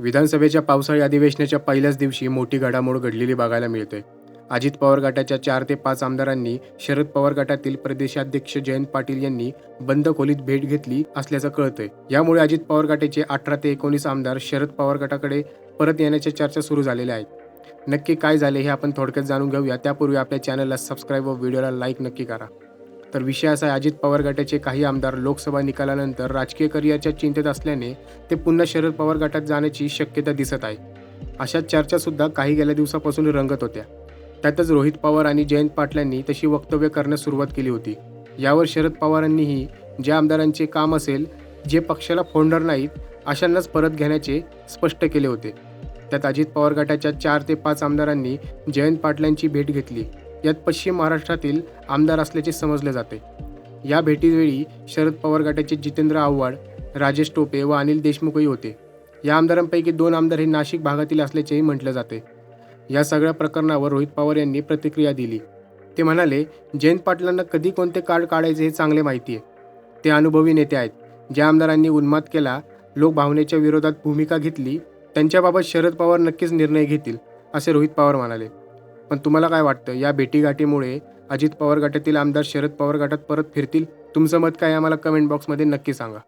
विधानसभेच्या पावसाळी अधिवेशनाच्या पहिल्याच दिवशी मोठी घडामोड घडलेली बघायला मिळते. अजित पवार गटाच्या चार ते पाच आमदारांनी शरद पवार गटातील प्रदेशाध्यक्ष जयंत पाटील यांनी बंद खोलीत भेट घेतली असल्याचं कळतंय. यामुळे अजित पवार गटाचे अठरा ते एकोणीस आमदार शरद पवार गटाकडे परत येण्याच्या चर्चा सुरू झालेल्या आहेत. नक्की काय झाले हे आपण थोडक्यात जाणून घेऊया. त्यापूर्वी आपल्या चॅनलला सबस्क्राईब व व्हिडिओला लाईक नक्की करा. तर विषय असा आहे अजित पवार गटाचे काही आमदार लोकसभा निकालानंतर राजकीय करिअरच्या चिंतेत असल्याने ते पुन्हा शरद पवार गटात जाण्याची शक्यता दिसत आहे. अशा चर्चासुद्धा काही गेल्या दिवसापासून रंगत होत्या. त्यातच रोहित पवार आणि जयंत पाटलांनी तशी वक्तव्य करण्यास सुरुवात केली होती. यावर शरद पवारांनीही ज्या आमदारांचे काम असेल जे पक्षाला फोडणार नाहीत अशांनाच परत घेण्याचे स्पष्ट केले होते. त्यात अजित पवार गटाच्या चार ते पाच आमदारांनी जयंत पाटलांची भेट घेतली. यात पश्चिम महाराष्ट्रातील आमदार असल्याचे समजले जाते. या भेटीवेळी शरद पवार गटाचे जितेंद्र आव्हाड राजेश टोपे व अनिल देशमुखही होते. या आमदारांपैकी दोन आमदार हे नाशिक भागातील असल्याचेही म्हटलं जाते. या सगळ्या प्रकरणावर रोहित पवार यांनी प्रतिक्रिया दिली. ते म्हणाले जयंत पाटलांना कधी कोणते कार्ड काढायचे हे चांगले माहिती आहे. ते अनुभवी नेते आहेत. ज्या आमदारांनी उन्माद केला लोकभावनेच्या विरोधात भूमिका घेतली त्यांच्याबाबत शरद पवार नक्कीच निर्णय घेतील असे रोहित पवार म्हणाले. पण तुम्हाला काय वाटतं? या भेटीगाठीमुळे अजित पवार गटातील आमदार शरद पवार गटात परत फिरतील? तुमचं मत काय आम्हाला कमेंट बॉक्समध्ये नक्की सांगा.